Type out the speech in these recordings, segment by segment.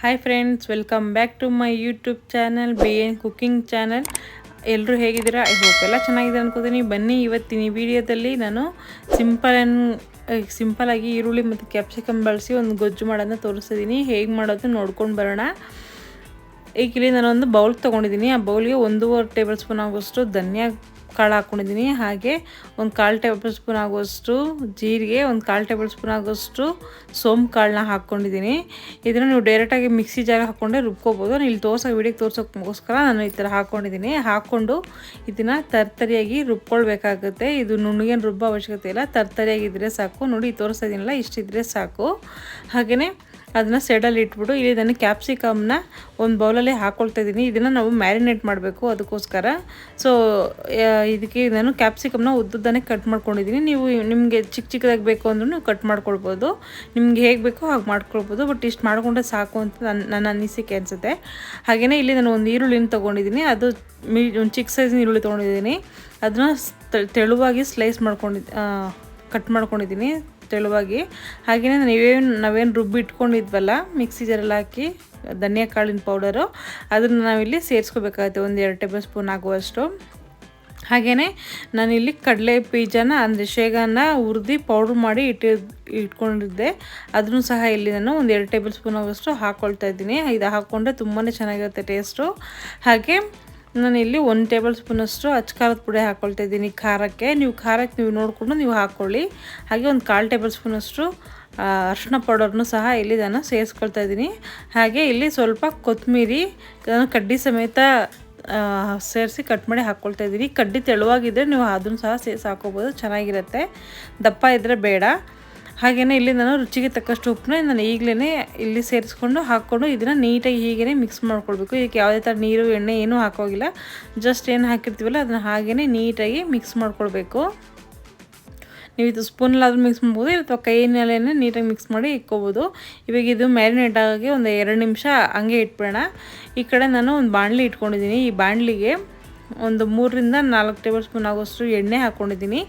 Hi friends welcome back to my YouTube channel B N cooking channel ಎಲ್ಲರೂ ಹೇಗಿದ್ದೀರಾ? I hope ಎಲ್ಲ ಚೆನ್ನಾಗಿದೆ ಅನ್ಕೋತೀನಿ. ಬನ್ನಿ, ಇವತ್ತಿನ ಈ ವಿಡಿಯೋದಲ್ಲಿ ನಾನು ಸಿಂಪಲ್ ಆ್ಯಂಡ್ ಸಿಂಪಲಾಗಿ ಈರುಳ್ಳಿ ಮತ್ತು ಕ್ಯಾಪ್ಸಿಕಮ್ ಬಳಸಿ ಒಂದು ಗೊಜ್ಜು ಮಾಡೋದನ್ನ ತೋರಿಸ್ತಿದ್ದೀನಿ. ಹೇಗೆ ಮಾಡೋದು ನೋಡ್ಕೊಂಡು ಬರೋಣ. ಇಲ್ಲಿ ನಾನು ಒಂದು ಬೌಲ್ ತೊಗೊಂಡಿದ್ದೀನಿ. ಆ ಬೌಲ್ಗೆ ಒಂದೂವರೆ ಟೇಬಲ್ ಸ್ಪೂನ್ ಆಗುವಷ್ಟು ಧನಿಯಾ ಕಾಳು ಹಾಕ್ಕೊಂಡಿದ್ದೀನಿ ಹಾಗೆ ಒಂದು ಕಾಲು ಟೇಬಲ್ ಸ್ಪೂನ್ ಆಗುವಷ್ಟು ಜೀರಿಗೆ, ಒಂದು ಕಾಲು ಟೇಬಲ್ ಸ್ಪೂನ್ ಆಗುವಷ್ಟು ಸೋಂಪು ಕಾಳನ್ನ ಹಾಕ್ಕೊಂಡಿದ್ದೀನಿ ಇದನ್ನು ನೀವು ಡೈರೆಕ್ಟಾಗಿ ಮಿಕ್ಸಿ ಜಾಗ ಹಾಕ್ಕೊಂಡೆ ರುಬ್ಕೋಬೋದು. ನಾನು ಇಲ್ಲಿ ದೋಸೆ ವಿಡಿಯೋಗೆ ತೋರ್ಸೋಕ್ಕೋಸ್ಕರ ನಾನು ಈ ಥರ ಹಾಕ್ಕೊಂಡಿದ್ದೀನಿ ಹಾಕ್ಕೊಂಡು ಇದನ್ನು ತರ್ತರಿಯಾಗಿ ರುಬ್ಕೊಳ್ಬೇಕಾಗುತ್ತೆ. ಇದು ನುಣ್ಣಗೇನು ರುಬ್ಬೋ ಅವಶ್ಯಕತೆ ಇಲ್ಲ. ತರ್ತರಿಯಾಗಿದ್ದರೆ ಸಾಕು. ನೋಡಿ, ತೋರಿಸ್ತಾ ಇದ್ದೀನಲ್ಲ ಇಷ್ಟಿದ್ರೆ ಸಾಕು. ಹಾಗೆಯೇ ಅದನ್ನು ಸೈಡಲ್ಲಿ ಇಟ್ಬಿಟ್ಟು ಇಲ್ಲಿ ನಾನು ಕ್ಯಾಪ್ಸಿಕಮ್ನ ಒಂದು ಬೌಲಲ್ಲಿ ಹಾಕ್ಕೊಳ್ತಾ ಇದ್ದೀನಿ ಇದನ್ನು ನಾವು ಮ್ಯಾರಿನೇಟ್ ಮಾಡಬೇಕು ಅದಕ್ಕೋಸ್ಕರ. ಸೊ ಇದಕ್ಕೆ ನಾನು ಕ್ಯಾಪ್ಸಿಕಮ್ನ ಉದ್ದುದ್ದಾನೆ ಕಟ್ ಮಾಡ್ಕೊಂಡಿದ್ದೀನಿ ನೀವು ನಿಮಗೆ ಚಿಕ್ಕ ಚಿಕ್ಕದಾಗಿ ಬೇಕು ಅಂದ್ರೂ ಕಟ್ ಮಾಡ್ಕೊಳ್ಬೋದು. ನಿಮ್ಗೆ ಹೇಗೆ ಬೇಕೋ ಹಾಗೆ ಮಾಡ್ಕೊಳ್ಬೋದು. ಬಟ್ ಇಷ್ಟು ಮಾಡಿಕೊಂಡ್ರೆ ಸಾಕು ಅಂತ ನನ್ನ ನನ್ನ ಅನಿಸಿಕೆ ಅನಿಸುತ್ತೆ. ಹಾಗೆಯೇ ಇಲ್ಲಿ ನಾನು ಒಂದು ಈರುಳ್ಳಿನ ತೊಗೊಂಡಿದ್ದೀನಿ ಅದು ಮೀ, ಒಂದು ಚಿಕ್ಕ ಸೈಜಿನ ಈರುಳ್ಳಿ ತೊಗೊಂಡಿದ್ದೀನಿ ಅದನ್ನ ತೆಳುವಾಗಿ ಸ್ಲೈಸ್ ಮಾಡ್ಕೊಂಡಿದ್ದು ಕಟ್ ಮಾಡ್ಕೊಂಡಿದ್ದೀನಿ ತೆಳುವಾಗಿ. ಹಾಗೆಯೇ ನೀವೇನು, ನಾವೇನು ರುಬ್ಬಿ ಇಟ್ಕೊಂಡಿದ್ವಲ್ಲ, ಮಿಕ್ಸಿ ಜಾರಲ್ಲಿ ಹಾಕಿ, ಧನಿಯಾ ಕಾಳಿನ ಪೌಡರು, ಅದನ್ನು ನಾವಿಲ್ಲಿ ಸೇರಿಸ್ಕೋಬೇಕಾಗುತ್ತೆ, ಒಂದು ಎರಡು ಟೇಬಲ್ ಸ್ಪೂನ್ ಆಗುವಷ್ಟು. ಹಾಗೆಯೇ ನಾನಿಲ್ಲಿ ಕಡಲೆ ಬೀಜನ, ಅಂದರೆ ಶೇಂಗಾನ ಹುರಿದು ಪೌಡ್ರ್ ಮಾಡಿ ಇಟ್ಟಿ ಇಟ್ಕೊಂಡಿದ್ದೆ. ಅದನ್ನು ಸಹ ಇಲ್ಲಿ ನಾನು ಒಂದು ಎರಡು ಟೇಬಲ್ ಸ್ಪೂನ್ ಆಗುವಷ್ಟು ಹಾಕ್ಕೊಳ್ತಾ ಇದ್ದೀನಿ. ಇದು ಹಾಕ್ಕೊಂಡ್ರೆ ತುಂಬಾ ಚೆನ್ನಾಗಿರುತ್ತೆ ಟೇಸ್ಟು. ಹಾಗೆ ನಾನು ಇಲ್ಲಿ ಒಂದು ಟೇಬಲ್ ಸ್ಪೂನಷ್ಟು ಅಚ್ಕಾರದ ಪುಡಿ ಹಾಕ್ಕೊಳ್ತಾ ಇದ್ದೀನಿ. ಖಾರಕ್ಕೆ ನೀವು ಖಾರಕ್ಕೆ ನೀವು ನೋಡಿಕೊಂಡು ನೀವು ಹಾಕ್ಕೊಳ್ಳಿ ಹಾಗೆ ಒಂದು ಕಾಲು ಟೇಬಲ್ ಸ್ಪೂನಷ್ಟು ಅರ್ಶಿನ ಪೌಡರ್ನು ಸಹ ಇಲ್ಲಿ ನಾನು ಸೇರಿಸ್ಕೊಳ್ತಾ ಇದ್ದೀನಿ. ಹಾಗೆ ಇಲ್ಲಿ ಸ್ವಲ್ಪ ಕೊತ್ತಂಬರಿ, ನಾನು ಕಡ್ಡಿ ಸಮೇತ ಸೇರಿಸಿ ಕಟ್ ಮಾಡಿ ಹಾಕ್ಕೊಳ್ತಾ ಇದ್ದೀನಿ. ಕಡ್ಡಿ ತೆಳುವಾಗಿದ್ದರೆ ನೀವು ಅದನ್ನು ಸಹ ಸೇರಿಸಿ ಹಾಕೋಬೋದು, ಚೆನ್ನಾಗಿರುತ್ತೆ. ದಪ್ಪ ಇದ್ದರೆ ಬೇಡ. ಹಾಗೆಯೇ ಇಲ್ಲಿ ನಾನು ರುಚಿಗೆ ತಕ್ಕಷ್ಟು ಉಪ್ಪನ್ನ ನಾನು ಈಗಲೇ ಇಲ್ಲಿ ಸೇರಿಸ್ಕೊಂಡು ಹಾಕ್ಕೊಂಡು ಇದನ್ನು ನೀಟಾಗಿ ಹೀಗೇ ಮಿಕ್ಸ್ ಮಾಡ್ಕೊಳ್ಬೇಕು. ಇದಕ್ಕೆ ಯಾವುದೇ ಥರ ನೀರು, ಎಣ್ಣೆ ಏನೂ ಹಾಕೋಗಿಲ್ಲ. ಜಸ್ಟ್ ಏನು ಹಾಕಿರ್ತೀವಲ್ಲ ಅದನ್ನು ಹಾಗೇ ನೀಟಾಗಿ ಮಿಕ್ಸ್ ಮಾಡ್ಕೊಳ್ಬೇಕು. ನೀವು ಇದು ಸ್ಪೂನಲ್ಲಾದರೂ ಮಿಕ್ಸ್ ಮಾಡ್ಬೋದು ಅಥವಾ ಕೈಯಲ್ಲೇ ನೀಟಾಗಿ ಮಿಕ್ಸ್ ಮಾಡಿ ಇಕ್ಕೋಬೋದು ಇವಾಗ ಇದು ಮ್ಯಾರಿನೇಟ್ ಆಗಿ ಒಂದು ಎರಡು ನಿಮಿಷ ಹಂಗೆ ಇಟ್ಬಿಡೋಣ. ಈ ಕಡೆ ನಾನು ಒಂದು ಬಾಣಲಿ ಇಟ್ಕೊಂಡಿದ್ದೀನಿ. ಈ ಬಾಣಲಿಗೆ ಒಂದು ಮೂರರಿಂದ ನಾಲ್ಕು ಟೇಬಲ್ ಸ್ಪೂನ್ ಆಗೋಷ್ಟು ಎಣ್ಣೆ ಹಾಕ್ಕೊಂಡಿದ್ದೀನಿ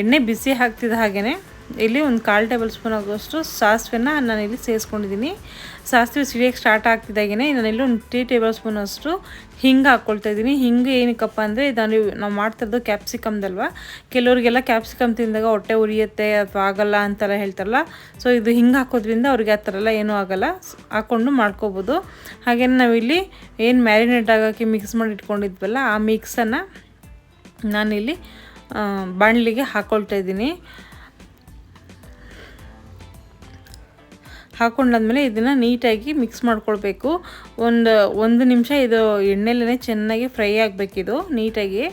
ಎಣ್ಣೆ ಬಿಸಿ ಹಾಕ್ತಿದ್ದ ಹಾಗೆಯೇ ಇಲ್ಲಿ ಒಂದು ಕಾಲು ಟೇಬಲ್ ಸ್ಪೂನ್ ಆಗೋಷ್ಟು ಸಾಸಿವೆನ ನಾನು ಇಲ್ಲಿ ಸೇರಿಸ್ಕೊಂಡಿದ್ದೀನಿ. ಸಾಸಿವೆ ಸಿಡಿಯೋಕ್ಕೆ ಸ್ಟಾರ್ಟ್ ಆಗ್ತಿದ್ದಾಗೇ ನಾನಿಲ್ಲಿ ಒಂದು ಟೀ ಟೇಬಲ್ ಸ್ಪೂನ್ ಅಷ್ಟು ಹಿಂಗೆ ಹಾಕ್ಕೊಳ್ತಾ ಇದ್ದೀನಿ. ಹಿಂಗೆ ಏನಕ್ಕಪ್ಪ ಅಂದರೆ ನಾನು ನಾವು ಮಾಡ್ತಿರೋದು ಕ್ಯಾಪ್ಸಿಕಮ್ದಲ್ವ ಕೆಲವರಿಗೆಲ್ಲ ಕ್ಯಾಪ್ಸಿಕಮ್ ತಿಂದಾಗ ಹೊಟ್ಟೆ ಉರಿಯುತ್ತೆ, ಅಥವಾ ಆಗಲ್ಲ ಅಂತೆಲ್ಲ ಹೇಳ್ತಾರಲ್ಲ ಸೊ ಇದು ಹಿಂಗೆ ಹಾಕೋದ್ರಿಂದ ಅವ್ರಿಗೆ ಆ ಥರ ಎಲ್ಲ ಏನೂ ಆಗಲ್ಲ. ಹಾಕ್ಕೊಂಡು ಮಾಡ್ಕೋಬೋದು. ಹಾಗೇ ನಾವಿಲ್ಲಿ ಏನು ಮ್ಯಾರಿನೇಟ್ ಆಗೋಕ್ಕೆ ಮಿಕ್ಸ್ ಮಾಡಿ ಇಟ್ಕೊಂಡಿದ್ವಲ್ಲ, ಆ ಮಿಕ್ಸನ್ನು ನಾನಿಲ್ಲಿ ಬಾಣಲಿಗೆ ಹಾಕ್ಕೊಳ್ತಾ ಇದ್ದೀನಿ. ಹಾಕೊಂಡಾದ್ಮೇಲೆ ಇದನ್ನು ನೀಟಾಗಿ ಮಿಕ್ಸ್ ಮಾಡ್ಕೊಳ್ಬೇಕು. ಒಂದು ಒಂದು ನಿಮಿಷ ಇದು ಎಣ್ಣೆಲೇ ಚೆನ್ನಾಗಿ ಫ್ರೈ ಆಗಬೇಕಿದು ನೀಟಾಗಿ.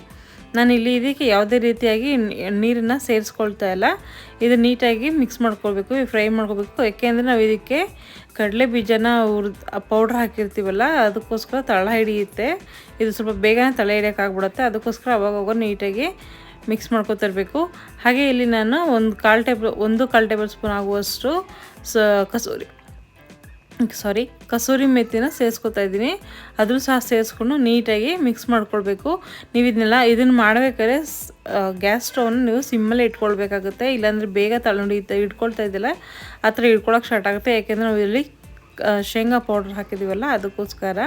ನಾನು ಇಲ್ಲಿ ಇದಕ್ಕೆ ಯಾವುದೇ ರೀತಿಯಾಗಿ ನೀರನ್ನು ಸೇರಿಸ್ಕೊಳ್ತಾ ಇಲ್ಲ. ಇದು ನೀಟಾಗಿ ಮಿಕ್ಸ್ ಮಾಡ್ಕೊಳ್ಬೇಕು ಫ್ರೈ ಮಾಡ್ಕೋಬೇಕು ಯಾಕೆಂದರೆ ನಾವು ಇದಕ್ಕೆ ಕಡಲೆ ಬೀಜನ ಹುರಿದು ಪೌಡ್ರ್ ಹಾಕಿರ್ತೀವಲ್ಲ, ಅದಕ್ಕೋಸ್ಕರ ತಳ ಹಿಡಿಯುತ್ತೆ. ಇದು ಸ್ವಲ್ಪ ಬೇಗನೆ ತಳ ಹಿಡಿಯೋಕ್ಕಾಗ್ಬಿಡುತ್ತೆ ಅದಕ್ಕೋಸ್ಕರ ಅವಾಗವಾಗ ನೀಟಾಗಿ ಮಿಕ್ಸ್ ಮಾಡ್ಕೊತಿರ್ಬೇಕು ಹಾಗೆ ಇಲ್ಲಿ ನಾನು ಒಂದು ಕಾಲು ಟೇಬಲ್, ಒಂದು ಕಾಲು ಟೇಬಲ್ ಸ್ಪೂನ್ ಆಗುವಷ್ಟು ಸ, ಕಸೂರಿ, ಸಾರಿ, ಕಸೂರಿ ಮೆತ್ತಿನ ಸೇರಿಸ್ಕೊತಾ ಇದ್ದೀನಿ. ಅದನ್ನು ಸಹ ಸೇರಿಸ್ಕೊಂಡು ನೀಟಾಗಿ ಮಿಕ್ಸ್ ಮಾಡ್ಕೊಳ್ಬೇಕು. ನೀವು ಇದನ್ನೆಲ್ಲ, ಇದನ್ನು ಮಾಡಬೇಕಾದ್ರೆ ಗ್ಯಾಸ್ ಸ್ಟವ್ನ ನೀವು ಸಿಮ್ಮಲ್ಲೇ ಇಟ್ಕೊಳ್ಬೇಕಾಗುತ್ತೆ. ಇಲ್ಲಾಂದರೆ ಬೇಗ ತಗೊಂಡು ಇಟ್ಕೊಳ್ತಾ ಇದ್ದಿಲ್ಲ. ಆ ಥರ ಇಟ್ಕೊಳಕ್ಕೆ ಸ್ಟಾರ್ಟ್ ಆಗುತ್ತೆ. ಯಾಕೆಂದರೆ ನಾವು ಇಲ್ಲಿ ಶೇಂಗಾ ಪೌಡ್ರ್ ಹಾಕಿದ್ದೀವಲ್ಲ, ಅದಕ್ಕೋಸ್ಕರ.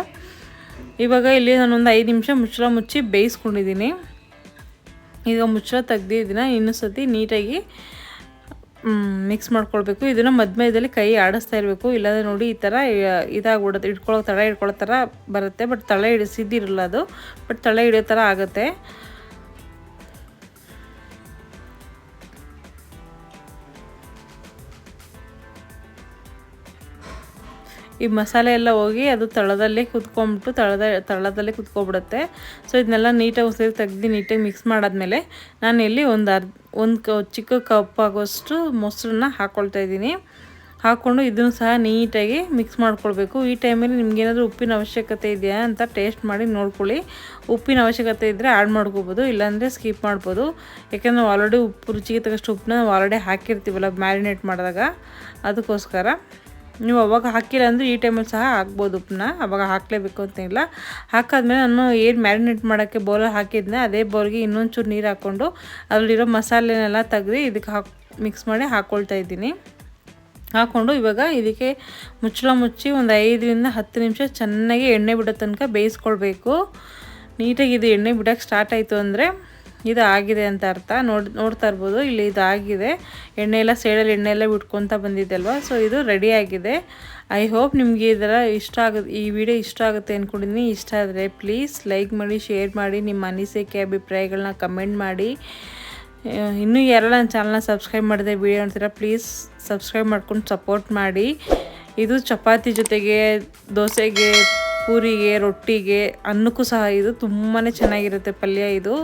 ಇವಾಗ ಇಲ್ಲಿ ನಾನೊಂದು ಐದು ನಿಮಿಷ ಮುಚ್ಚಳ ಮುಚ್ಚಿ ಬೇಯಿಸ್ಕೊಂಡಿದ್ದೀನಿ. ಈಗ ಮುಚ್ಚಳ ತೆಗ್ದು ಇನ್ನೊಂದು ಇನ್ನೂ ಸತಿ ನೀಟಾಗಿ ಮಿಕ್ಸ್ ಮಾಡ್ಕೊಳ್ಬೇಕು. ಇದನ್ನು ಮಧ್ಯದಲ್ಲಿ ಕೈ ಆಡಿಸ್ತಾ ಇರಬೇಕು. ಇಲ್ಲಾಂದರೆ ನೋಡಿ ಈ ಥರ ಇದಾಗ್ಬಿಡುತ್ತೆ ಇಟ್ಕೊಳ್ಳೋ ತಳ ಇಟ್ಕೊಳ್ಳೋ ಥರ ಬರುತ್ತೆ. ಬಟ್ ತಳ ಹಿಡಿಸಿದ್ದಿರಲ್ಲ ಅದು. ಬಟ್ ತಳ ಹಿಡಿಯೋ ಥರ ಆಗುತ್ತೆ. ಈ ಮಸಾಲೆ ಎಲ್ಲ ಹೋಗಿ ಅದು ತಳದಲ್ಲೇ ಕುತ್ಕೊಂಡ್ಬಿಟ್ಟು ತಳದ, ತಳದಲ್ಲೇ ಕುತ್ಕೊಬಿಡುತ್ತೆ. ಸೊ ಇದನ್ನೆಲ್ಲ ನೀಟಾಗಿ ಉಸಿರು ತೆಗ್ದು ನೀಟಾಗಿ ಮಿಕ್ಸ್ ಮಾಡಾದ್ಮೇಲೆ ನಾನು ಇಲ್ಲಿ ಒಂದು ಅರ್ಧ, ಒಂದು ಕ, ಚಿಕ್ಕ ಕಪ್ ಆಗೋಷ್ಟು ಮೊಸರನ್ನ ಹಾಕ್ಕೊಳ್ತಾ ಇದ್ದೀನಿ. ಹಾಕ್ಕೊಂಡು ಇದನ್ನು ಸಹ ನೀಟಾಗಿ ಮಿಕ್ಸ್ ಮಾಡ್ಕೊಳ್ಬೇಕು. ಈ ಟೈಮಲ್ಲಿ ನಿಮಗೇನಾದರೂ ಉಪ್ಪಿನ ಅವಶ್ಯಕತೆ ಇದೆಯಾ ಅಂತ ಟೇಸ್ಟ್ ಮಾಡಿ ನೋಡ್ಕೊಳ್ಳಿ. ಉಪ್ಪಿನ ಅವಶ್ಯಕತೆ ಇದ್ದರೆ ಆ್ಯಡ್ ಮಾಡ್ಕೋಬೋದು, ಇಲ್ಲಾಂದರೆ ಸ್ಕಿಪ್ ಮಾಡ್ಬೋದು. ಯಾಕೆಂದರೆ ನಾವು ಆಲ್ರೆಡಿ ಉಪ್ಪು, ರುಚಿಗೆ ತಕ್ಕಷ್ಟು ಉಪ್ಪನ್ನ ನಾವು ಆಲ್ರೆಡಿ ಹಾಕಿರ್ತೀವಲ್ಲ ಮ್ಯಾರಿನೇಟ್ ಮಾಡಿದಾಗ. ಅದಕ್ಕೋಸ್ಕರ. ನೀವು ಅವಾಗ ಹಾಕಿಲ್ಲ ಅಂದರೆ ಈ ಟೈಮಲ್ಲಿ ಸಹ ಹಾಕ್ಬೋದು ಉಪ್ಪನ್ನ. ಅವಾಗ ಹಾಕಲೇಬೇಕು ಅಂತೇನಿಲ್ಲ ಹಾಕಾದ್ಮೇಲೆ ನಾನು ಏನು ಮ್ಯಾರಿನೇಟ್ ಮಾಡೋಕ್ಕೆ ಬೌಲಲ್ಲಿ ಹಾಕಿದ್ನೆ, ಅದೇ ಬೌಲ್ಗೆ ಇನ್ನೊಂಚೂರು ನೀರು ಹಾಕ್ಕೊಂಡು ಅದರಲ್ಲಿರೋ ಮಸಾಲೆನೆಲ್ಲ ತೆಗೆದು ಇದಕ್ಕೆ ಹಾಕಿ ಮಿಕ್ಸ್ ಮಾಡಿ ಹಾಕ್ಕೊಳ್ತಾ ಇದ್ದೀನಿ. ಹಾಕ್ಕೊಂಡು ಇವಾಗ ಇದಕ್ಕೆ ಮುಚ್ಚಳ ಮುಚ್ಚಿ ಒಂದು ಐದರಿಂದ ಹತ್ತು ನಿಮಿಷ ಚೆನ್ನಾಗಿ ಎಣ್ಣೆ ಬಿಡೋ ತನಕ ಬೇಯಿಸ್ಕೊಳ್ಬೇಕು. ನೀಟಾಗಿ ಇದು ಎಣ್ಣೆ ಬಿಡೋಕ್ಕೆ ಸ್ಟಾರ್ಟ್ ಆಯಿತು ಅಂದರೆ ಇದು ಆಗಿದೆ ಅಂತ ಅರ್ಥ. ನೋಡಿ, ನೋಡ್ತಾ ಇರ್ಬೋದು, ಇಲ್ಲಿ ಇದಾಗಿದೆ. ಎಣ್ಣೆ ಎಲ್ಲ ಸೈಡಲ್ಲಿ ಎಣ್ಣೆ ಎಲ್ಲ ಬಿಟ್ಕೊತ ಬಂದಿದ್ದಲ್ವ? ಸೊ ಇದು ರೆಡಿ ಆಗಿದೆ. ಐ ಹೋಪ್ ನಿಮಗೆ ಇದರ ಇಷ್ಟ ಆಗುತ್ತೆ ಈ ವಿಡಿಯೋ ಇಷ್ಟ ಆಗುತ್ತೆ ಅಂದ್ಕೊಂಡಿದ್ದೀನಿ ಇಷ್ಟ ಆದರೆ ಪ್ಲೀಸ್ ಲೈಕ್ ಮಾಡಿ ಶೇರ್ ಮಾಡಿ, ನಿಮ್ಮ ಅನಿಸಿಕೆ ಅಭಿಪ್ರಾಯಗಳನ್ನ ಕಮೆಂಟ್ ಮಾಡಿ. ಇನ್ನೂ ಯಾರೆಲ್ಲ ನನ್ನ ಚಾನಲ್ನ ಸಬ್ಸ್ಕ್ರೈಬ್ ಮಾಡಿದೆ ವಿಡಿಯೋ ಅಂತೀರ ಪ್ಲೀಸ್ ಸಬ್ಸ್ಕ್ರೈಬ್ ಮಾಡ್ಕೊಂಡು ಸಪೋರ್ಟ್ ಮಾಡಿ. ಇದು ಚಪಾತಿ ಜೊತೆಗೆ, ದೋಸೆಗೆ, ಪೂರಿಗೆ, ರೊಟ್ಟಿಗೆ ಅನ್ನಕ್ಕೂ ಸಹ ಇದು ತುಂಬಾ ಚೆನ್ನಾಗಿರುತ್ತೆ ಪಲ್ಯ ಇದು.